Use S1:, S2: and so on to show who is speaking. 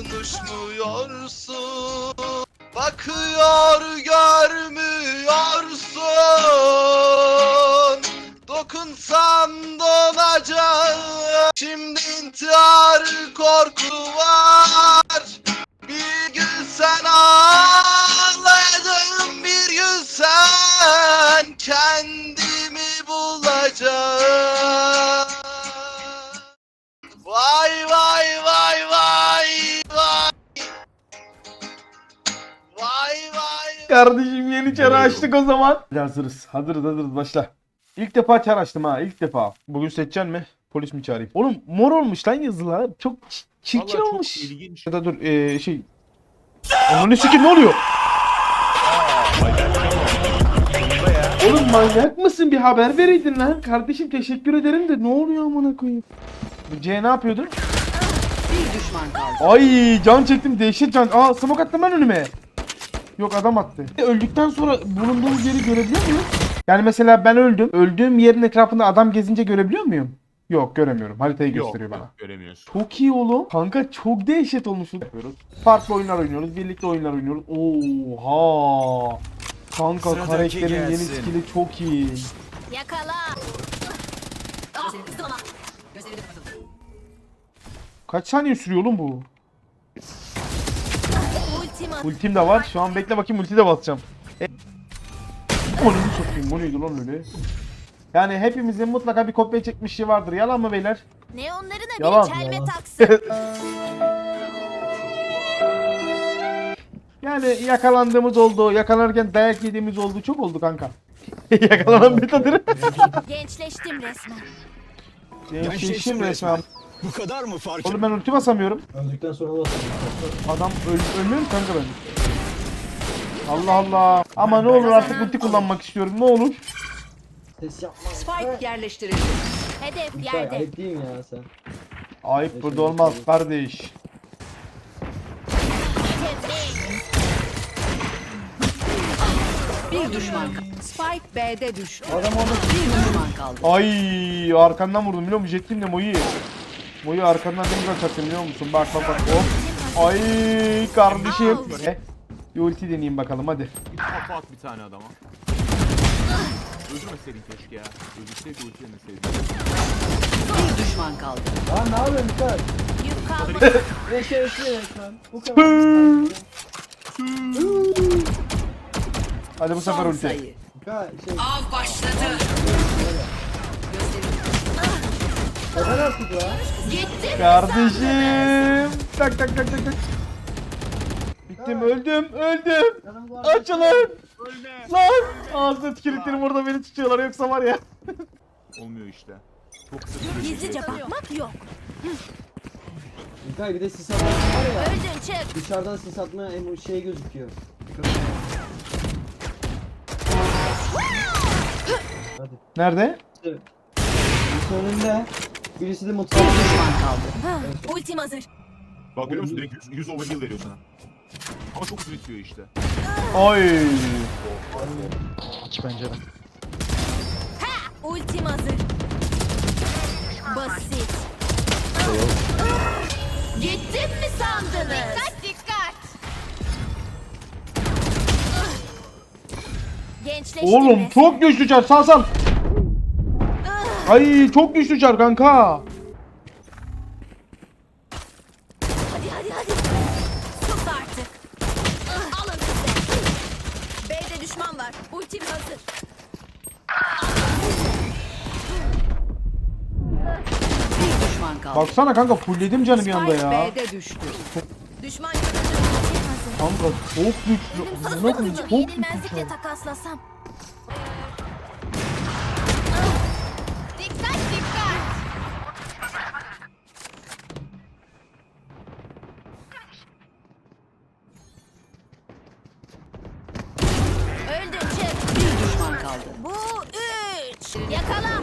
S1: konuşmuyorsun? Bakıyor görmüyorsun. Dokunsam donacağım. Şimdi intihar korku var. Bir gün sen ağladın Bir gün sen kendimi bulacağım. Vay vay
S2: Kardeşim yeni çarı açtık o zaman. Hadi hazırız. Hazırız hazırız başla. İlk defa çar açtım ha ilk defa. Bugün seçeceksin mi? Polis mi çağırayım? Oğlum mor olmuş lan yazılar. Çok ç- çirkin
S3: Vallahi
S2: olmuş.
S3: İlginç.
S2: Ya da dur eee şey. Sikim ne oluyor? Oğlum manyak mısın? Bir haber vereydin lan. Kardeşim teşekkür ederim de ne oluyor amına koyayım? Bu C ne yapıyordu?
S4: Bir düşman kaldı.
S2: Ay can çektim dehşet can. Aa smoke attım lan önüme. Yok adam attı. Öldükten sonra bulunduğumuz yeri görebiliyor muyum? Yani mesela ben öldüm. Öldüğüm yerin etrafında adam gezince görebiliyor muyum? Yok göremiyorum. Haritayı
S3: Yok,
S2: gösteriyor bana.
S3: yok, Göremiyorsun.
S2: Çok iyi oğlum. Kanka çok dehşet olmuşsun. Yapıyoruz. Farklı oyunlar oynuyoruz. Birlikte oyunlar oynuyoruz. Oha. Kanka
S5: Sıradaki
S2: karakterin yeni
S5: gelsin.
S2: skill'i çok iyi.
S6: Yakala.
S2: Kaç saniye sürüyor oğlum bu? Ultim de var. Şu an bekle bakayım ulti de basacağım. E... Onu sokayım. Bu neydi lan öyle? Yani hepimizin mutlaka bir kopya çekmişliği vardır. Yalan mı beyler?
S6: Neonlarına
S2: Yalan.
S6: bir çelme taksın.
S2: Yani yakalandığımız oldu. Yakalanırken dayak yediğimiz oldu. Çok oldu kanka. Yakalanan metadır.
S6: Gençleştim resmen.
S2: Gençleşim resmen.
S5: Bu kadar mı fark
S2: Oğlum ben ulti basamıyorum.
S7: Öldükten sonra basın.
S2: Adam öl ölmüyor mu kanka ben? Allah Allah. Ama ne olur artık ulti kullanmak istiyorum. Ne olur.
S7: Ses yapma.
S4: Spike yerleştirildi.
S6: Hedef
S7: Lütfen,
S6: yerde.
S7: ayıp değil mi ya sen?
S2: Ayıp burada olmaz kardeş.
S6: Tebrik.
S4: Bir düşman kaldı. Spike B'de düştü.
S7: Adam orada
S4: Bir düşman kaldı.
S2: Ay arkandan vurdum biliyor musun? Jettim de Mo'yu arkandan ne güzel çaktım biliyor musun? Bak bak bak hop. Ay kardeşim. E, bir ulti deneyeyim bakalım hadi.
S3: Bir kafa at bir tane adama. Öldürmeseydin keşke ya. Öldürseydi ulti yemeseydin.
S4: Bir düşman kaldı.
S7: Lan ne yapıyorsun Mikael?
S6: Yük kalmadı.
S7: Bu kadar.
S2: Hadi bu sefer ulti.
S7: Mikael şey.
S4: Av başladı.
S7: Neden artık la?
S6: Gittim.
S2: Kardeşim. Tak tak tak tak tak. Bittim öldüm öldüm. Açılın. Lan. Ağzına tükürdüklerim orada beni tutuyorlar yoksa var ya.
S3: Olmuyor işte. Çok kısa sürede
S6: Gizlice
S3: şey
S6: bakmak yok.
S7: Mikael bir de sis atma var ya.
S6: Öldün çık.
S7: Dışarıdan sis atma emo şey gözüküyor. Hadi.
S2: Nerede?
S7: İşte. Birisi önünde. Birisi de
S4: Bir
S7: mutfakta.
S4: düşman kaldı.
S6: Ultim hazır.
S3: Bak görüyor musun? Direkt 100, 100 overkill veriyor sana. Ama çok hızlı bitiyor işte.
S2: Ay.
S6: Ultim hazır. Basit. Gittim mi sandınız? Dikkat dikkat. Gençleştim
S2: Oğlum çok güçlü çar sağ sal. Ay çok güçlü çar kanka.
S6: Hadi hadi hadi. Sus artık. Alın size. B'de düşman var. Ultim hazır.
S4: Bir düşman kaldı.
S2: Baksana kanka fullledim canı bir anda ya.
S4: B'de düştü.
S6: Düşman görüldü. Ultim hazır.
S2: Kanka çok güçlü.
S6: Ölümsüz
S2: Amına koyayım, çok
S6: yenilmezlikle
S2: güçlü.
S6: takaslasam. Öldün çık.
S4: Bir düşman kaldı.
S6: Bu üç. Yakala.